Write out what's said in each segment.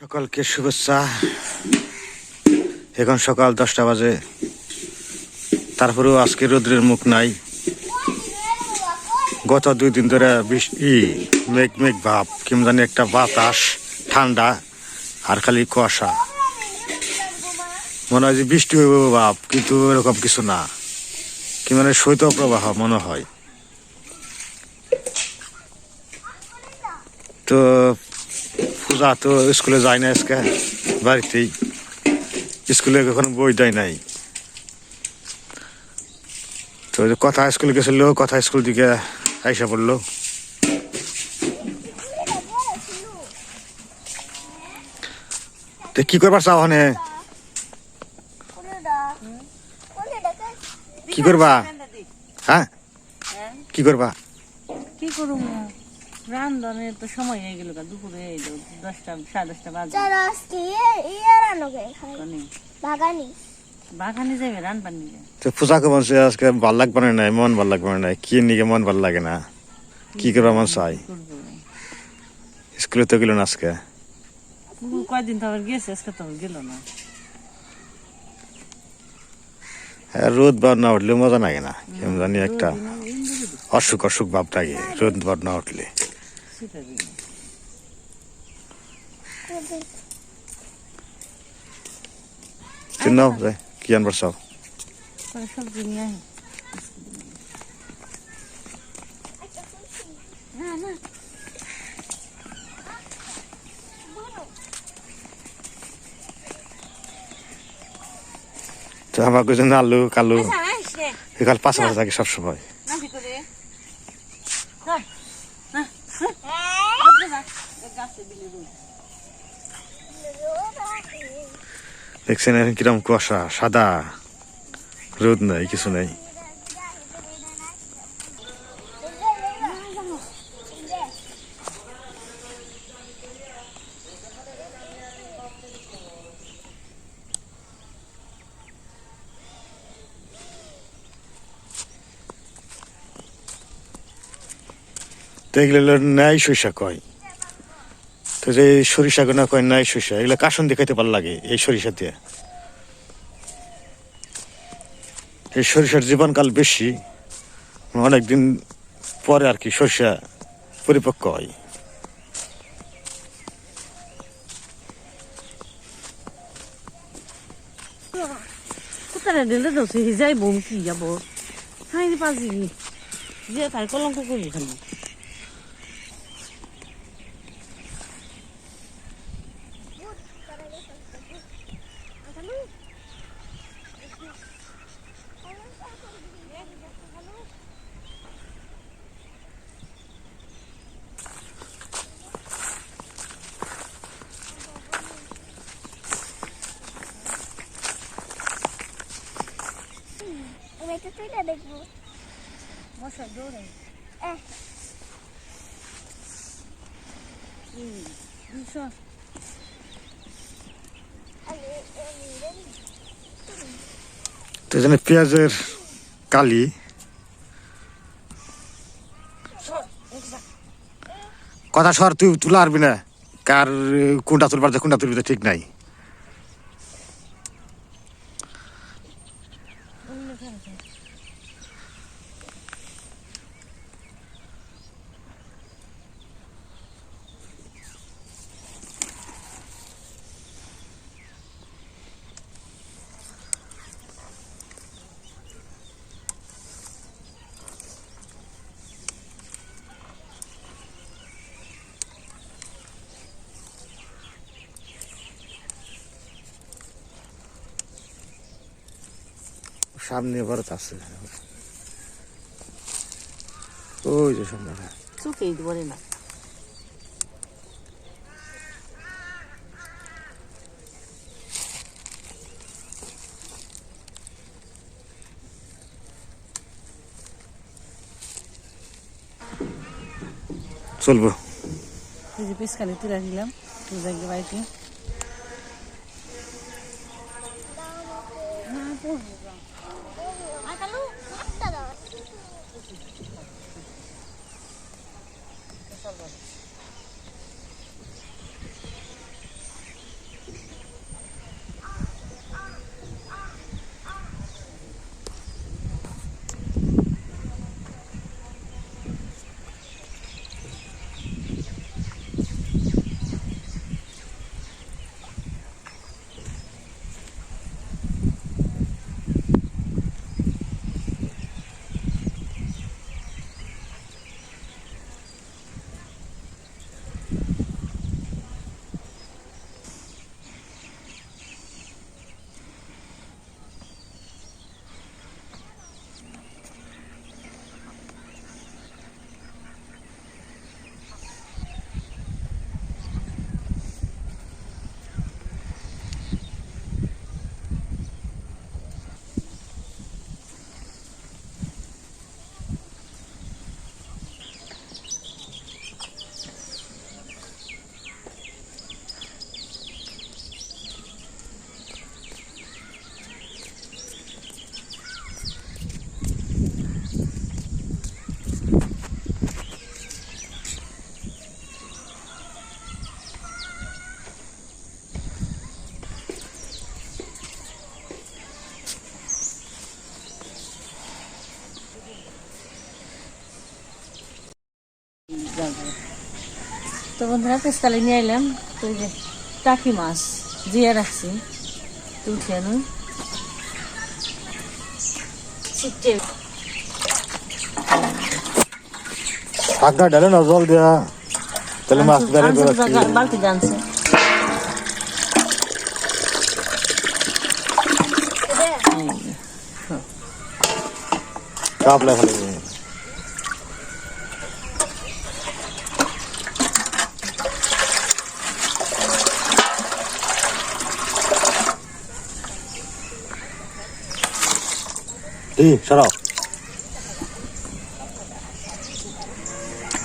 সকালকে শুভেচ্ছা। এখন সকাল দশটা বাজে। তারপরেও আজকে রোদ্রের মুখ নাই। গত দুই দিন ধরে বৃষ্টি মেঘ মেঘ ভাব, কেমন জানি একটা বাতাস, ঠান্ডা, আর খালি কুয়াশা। মনে হয় যে বৃষ্টি হইব ভাব, কিন্তু এরকম কিছু না। কি মানে শৈত প্রবাহ মনে হয়। তো পূজা তো স্কুলে যায় না আজকে। বাড়িতেই স্কুলে এখন বই দেয় নাই। তো কথা স্কুল গেছিল কথা স্কুল দিকে আইসা পড়ল। তো কি করবার চাও ওখানে কি করবা? হ্যাঁ? কি করবা? কি করুম? রান্ধনের তো সময় হয়ে গেল দুপুরে এই দশটা সাড়ে দশটা বাজে। চলো আজকে ইয়ে কনে। বাগানি। বাগানে যাবে রান পানি তো পূজা কেমন আজকে ভালো লাগবে না নাই মন ভালো লাগবে না কি নিকে মন ভালো লাগে না? কি করবা মন চাই? করব? স্কুলে তো গেল না আজকে? কয়দিন তো আবার গেছে আজকে তো গেল না। হ্যাঁ রোদ বার না উঠলে মজা লাগে না কেমন জানি একটা অসুখ অসুখ ভাব লাগে রোদ বার না উঠলে। সেটা দিন চিন্তা যায় কি আনবার পরে সবজি নিয়ে আহি না না তো আমার কাছে আলু কালু এখানে পাশাপাশি থাকে সবসময় নাকি করে না না আপনি যা গাছে দিলে রোদ দেখছেন এখন কিরম কুয়াশা সাদা রোদ নাই কিছু নাই। হলো ন্যায় সরিষা কয়। তো যে সরিষা গোনা কয় ন্যায় সরিষা, এগুলো কাসন দেখাইতে ভালো লাগে এই সরিষা দিয়ে। এই সরিষার জীবনকাল বেশি, অনেকদিন পরে আর কি সরিষা পরিপক্ক হয়। দিলে যাই বোম কি যাব? হাই পাজি। যে তাই কলঙ্ক করব খালি আমি একটা তুইটা দেখব? মশা দৌড়ে। দুশো। তো পেঁয়াজের কালি। কথা সর তুই তুলা আরবি না। কার কোনটা তুলবার কোনটা তুলবি তো ঠিক নাই। সামনে ভারত আছে। ওই যে সামনে চোখেই ধরে না। চলবো। এই যে পিসকালি তুলে দিলাম তুলে বাড়িতে বন্ধুরা পেস্তালে নিয়ে এলাম তো এই যে টাকি মাছ দিয়ে রাখছি। তো উঠিয়ে নুন ছিটে শাকটা ঢালে না জল দেয়া তাহলে মাছ ধরে বালতি জানছে কাপলা ফেলে এই সরাও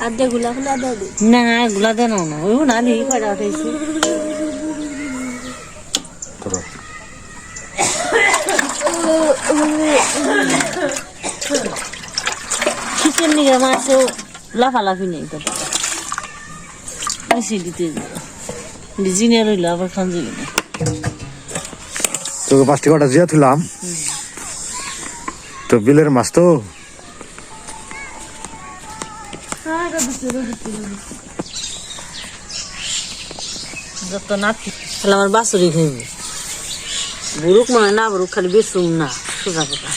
আদে গুলা গুলা দে না এগুলা দেন না ওই না নিয়ে কয়টা উঠেছি ধরো। চিকেন নিয়ে মাছও লাফালাফি নেই তো। বেশি দিতে জিনে রইল আবার খান যাবে তোকে পাঁচটি কটা জিয়া তুলাম তো বিলের মাছ তো। যত নাতি, তাহলে আমার বাসুরি খাইব বুরুক হয় না বুরুক খালি বেসুম না, সোজা কথা।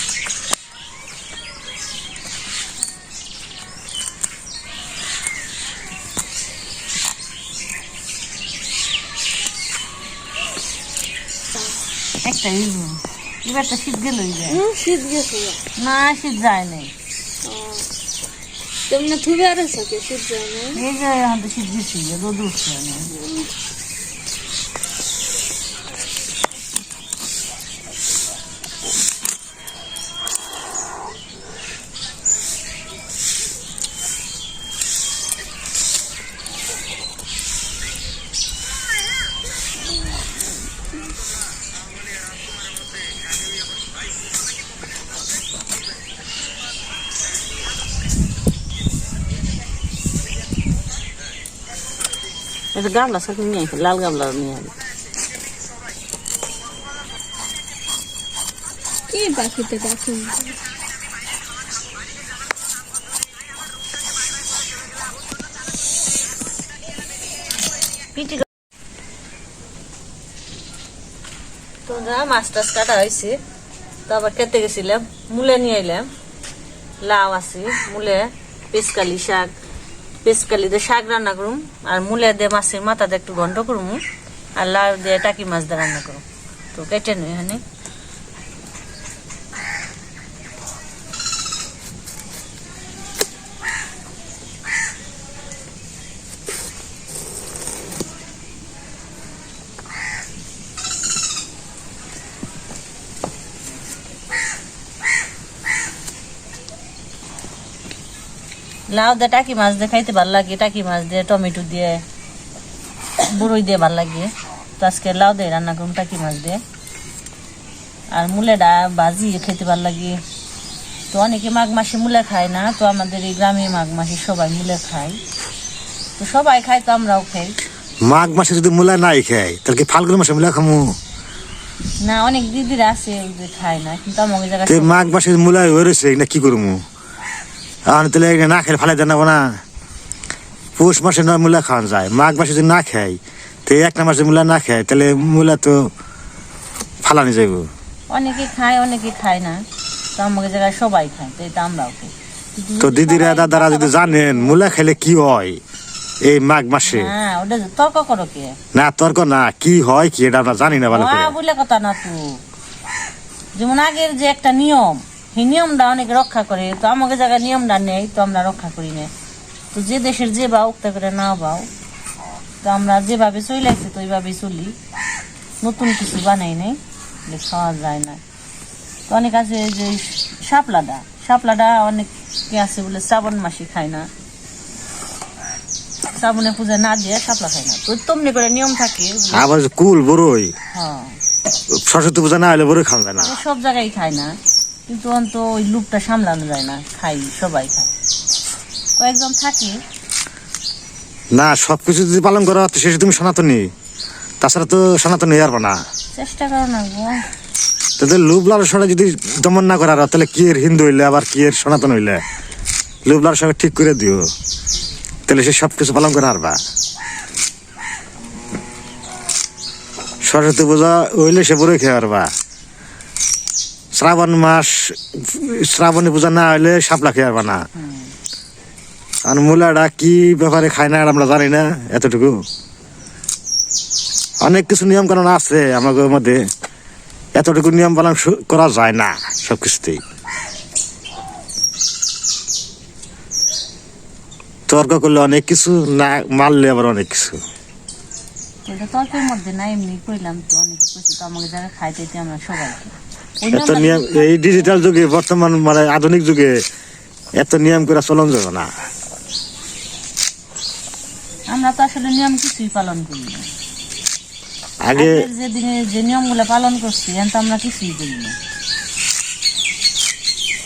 একটা এবারটা শীত গেল শীত গেছে না শীত যায় নাই তেমনি থুবে আর থাকে শীত যায় না এই যে এখন তো শীত গেছি রোদ উঠছে না এটা গামলা সাথে নিয়ে আসি লাল গামলা নিয়ে আসি কি পাখিতে দেখুন পিটি তো যা মাছ টাছ কাটা হয়েছে তো আবার খেতে গেছিলাম মূলে নিয়ে এলাম লাউ আছে মূলে পেসকালি শাক পেসকালি দিয়ে শাক রান্না করুম, আর মূলে দিয়ে মাছের মাথা দিয়ে একটু গন্ড করুম, আর লাউ দিয়ে টাকি মাছ দিয়ে রান্না করুম। তো কেটে নেই এখানে। লাউ দিয়ে টাকি মাছ দিয়ে খাইতে ভালো লাগে টাকি মাছ দিয়ে টমেটো দিয়ে বড়ই দিয়ে ভালো লাগে। তো আজকে লাউ দিয়ে রান্না করুন টাকি মাছ দিয়ে। আর মুলেটা ভাজি খেতে ভালো লাগে। তো অনেকে মাঘ মাসে মুলে খায় না তো আমাদের এই গ্রামে মাঘ মাসে সবাই মুলে খায়। তো সবাই খায় তো আমরাও খাই। মাঘ মাসে যদি মূলা নাই খাই তাহলে কি ফাল্গুন মাসে মূলা খামু? না অনেক দিদিরা আছে যে খায় না কিন্তু আমাকে জায়গায় মাঘ মাসে মূলা হয়ে রয়েছে না কি করব আর তাহলে না খেলে ফালাই জানাব না পৌষ মাসে না মূলা খাওয়া যায় মাঘ মাসে যদি না খাই তো একটা মাসে মূলা না খাই তাহলে মূলা তো ফালানি যাইব। অনেকে খায় অনেকে খায় না। তো আমাকে জায়গায় সবাই খায় তো এটা আমরাও খাই। তো দিদিরা দাদারা যদি জানেন মূলা খেলে কি হয় এই মাঘ মাসে? হ্যাঁ তর্ক করো কে? না তর্ক না কি হয় কি এটা আমরা জানি না ভালো করে। হ্যাঁ কথা না তো। যেমন আগের যে একটা নিয়ম সেই নিয়মটা অনেক রক্ষা করে তো আমাকে জায়গায় নিয়মটা নেই তো আমরা রক্ষা করি না। তো যে দেশের যে বাউ তা করে না বাউ। তো আমরা যেভাবে চলে আসছি তো ওইভাবেই চলি। নতুন কিছু বানাই নেই যে খাওয়া যায় না। তো অনেক আছে যে শাপলাডা। শাপলাডা অনেকে আছে বলে শ্রাবণ মাসে খায় না। শ্রাবণে পূজা না দিয়ে শাপলা খায় না। তো তেমনি করে নিয়ম থাকে। আবার কুল বড়ই হ্যাঁ। সরস্বতী পূজা না হলে বড়ই খাওয়া যায় না। সব জায়গায় খায় না। কিন্তু অন্ত ওই লুপটা সামলানো যায় না খাই সবাই খায়। কয়েকজন থাকে। না সবকিছু যদি পালন করো তো শেষে তুমি সনাতনী। তাছাড়া তো সনাতনী আর না। চেষ্টা করো না গো। তাদের লোভ লালসা যদি দমন না করার তাহলে কি এর হিন্দু হইলে আবার কি এর সনাতন হইলে? লোভ লালসা ঠিক করে দিও। তাহলে সে সব কিছু পালন করে হারবা। সরস্বতী পূজা হইলে সে বড়ই খেয়ে পারবা শ্রাবণ মাস, শ্রাবণী পূজা না হইলে সাপলা খেয়ে না। আর মূলাটা কি ব্যাপারে খায় না আমরা জানি না, এতটুকু। অনেক কিছু নিয়ম কানুন আছে আমাদের মধ্যে। এতটুকু নিয়ম পালন করা যায় না সব কিছুতেই তর্ক করলে অনেক কিছু, না মারলে আবার অনেক কিছু। তর্কের মধ্যে না, এমনি কইলাম তো, অনেক কিছু তো আমাকে জায়গায় খাইতে আমরা সবাইকে ওই এত নিয়ম এই ডিজিটাল যুগে বর্তমান মানে আধুনিক যুগে এত নিয়ম করে চলন যাবে না। আমরা তো আসলে নিয়ম কিছুই পালন করি না। আগে যে দিনে যে নিয়মগুলো পালন করছি এখন তো আমরা কিছুই করি না।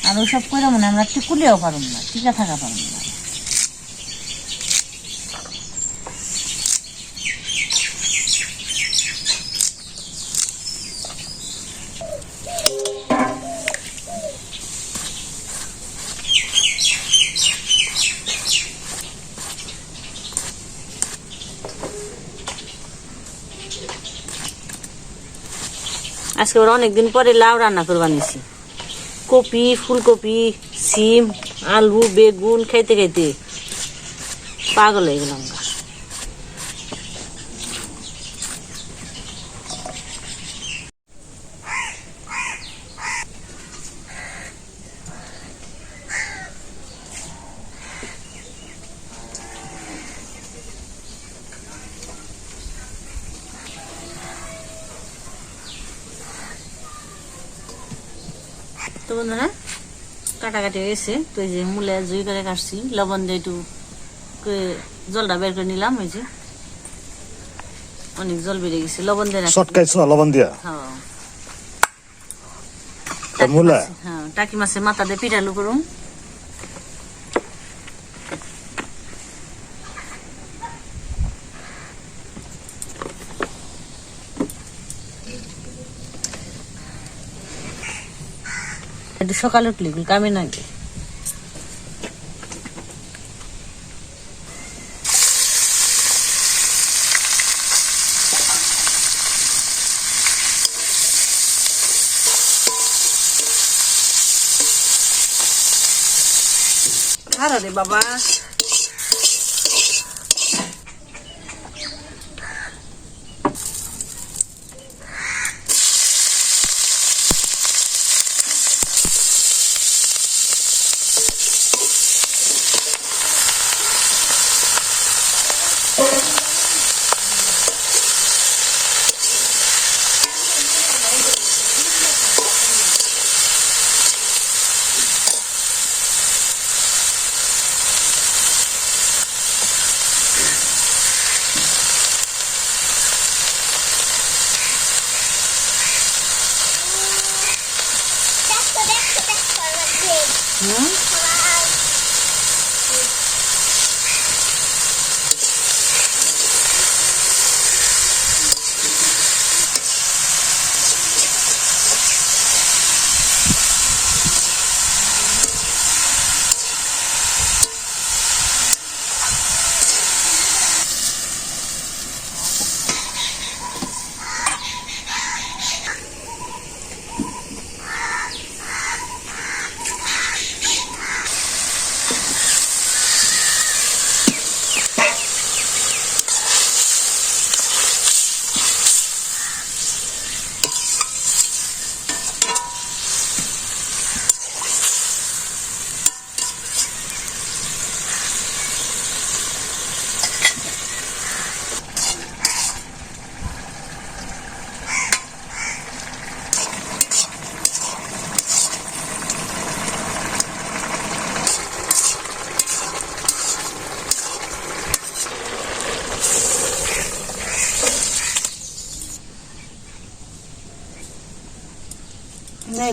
আর ওইসব করে মনে আমরা টিকুলেও পারুম না টিকা থাকা পারুম না। আজকে ওরা অনেকদিন পরে লাউ রান্না করে বানিয়েছি কপি, ফুলকপি, সিম, আলু, বেগুন, খাইতে খাইতে পাগল হয়ে গেলাম গা। তো বন্ধুরা কাটাকাটি হয়েছে তো এই যে মূলে জুই করে কাটছি লবণ দিয়ে একটু জলটা বের করে নিলাম ওই যে। অনেক জল বেড়ে গেছে লবণ দিয়ে রাখছি। না লবণ দিয়া? হ্যাঁ। মূলা? হ্যাঁ টাকি মাছের মাথা দিয়ে পিঠালু করুন সকালে উঠলি কামে নাকি। আরে বাবা। Hmm?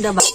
লেবুটা আমারে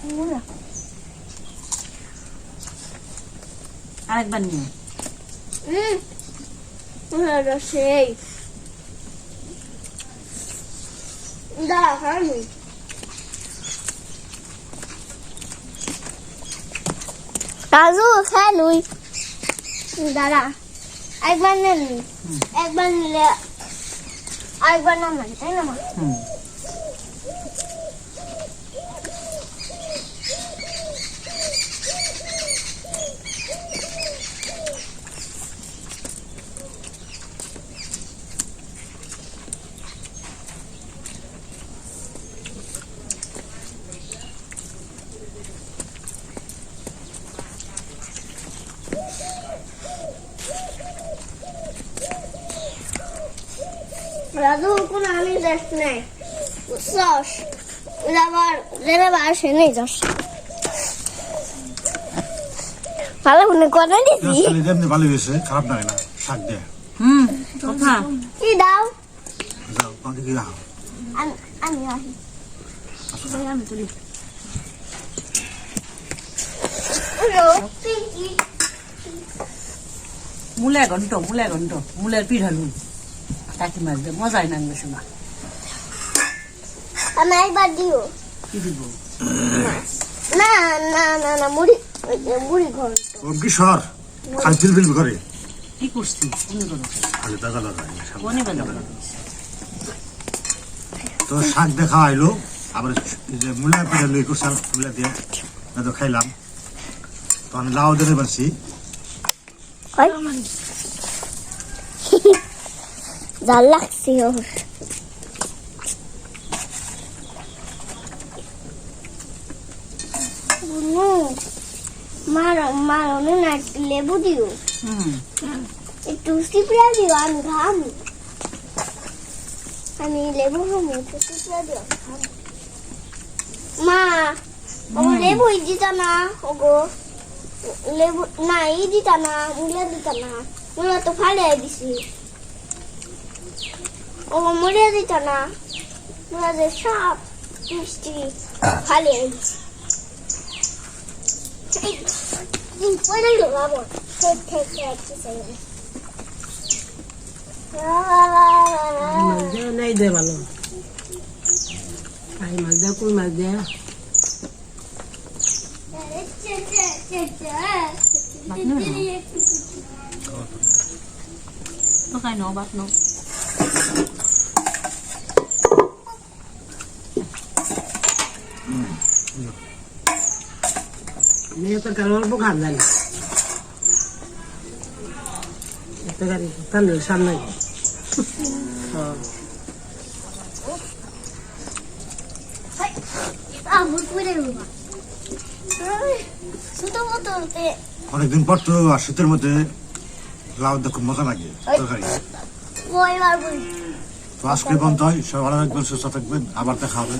হ্যাঁ মূলে মুলা আরেকবার নিয়ে হুম মুলাটা সেই দাঁড়া খাবি রাজু খাই লুই দাঁড়া একবার নিলি একবার নিলে আরেকবার নামাই তাই না মা? হুম রাজু কোনো আমি দেখ নাই। সস আসে নেই যাস। ভালো মনে করে দিছি এমনি ভালো হয়েছে খারাপ লাগে না শাক দিয়ে। হুম কথা। কি দাও? যাও তোমাকে কি রাখো আমি আমি আসি। আমি তুলি মূলে ঘন্ট মূলে ঘন্ট মূলের পিঠ হালু কাকি মাছ দিয়ে মজাই নামবে শোনা আমি একবার দিও। কি দিব? না না না না মুড়ি মুড়ি ওর কি সর? খালি চিলবিল করে কি করছি? তুমি করো খালি দাদা দাদা বনি বাজার তো শাক দেখা আইলো আবার এই যে মূলা পিঠা লই করছাল মূলা দিয়ে না তো খাইলাম। তো আমি লাউ দিয়ে পারছি জাল লাগছে ওর বুনু মার মার অনেক না একটু লেবু দিও হুম একটু সিপড়া দিও আমি খাব আমি লেবু খাব একটু সিপড়া দিও আমি খাব। মা ও লেবু দিতা না ওগো লেবু, না, ই দিতা না মুলা দিতা না। মুলা তো ফালে দিছি। ও মুড়ে দিতা না। মুলা যে সব মিষ্টি ফালে দিছি। গেল বাবা ঠিক ঠিক ঠিক ঠিক মাছ নাই দে ভালো আই মাছ দেওয়া কই মাছ দেওয়া তো খাই নাও বাট নাও মেয়ে তরকারি অল্প খান জানি তরকারি তাহলে সামনে হ্যাঁ অনেকদিন পর তো আর শীতের মধ্যে লাউ দিয়ে খুব মজা লাগে তরকারি। তো আজকে বন্ধ হয় সবাই ভালো থাকবেন সুস্থ থাকবেন আবার দেখা হবে।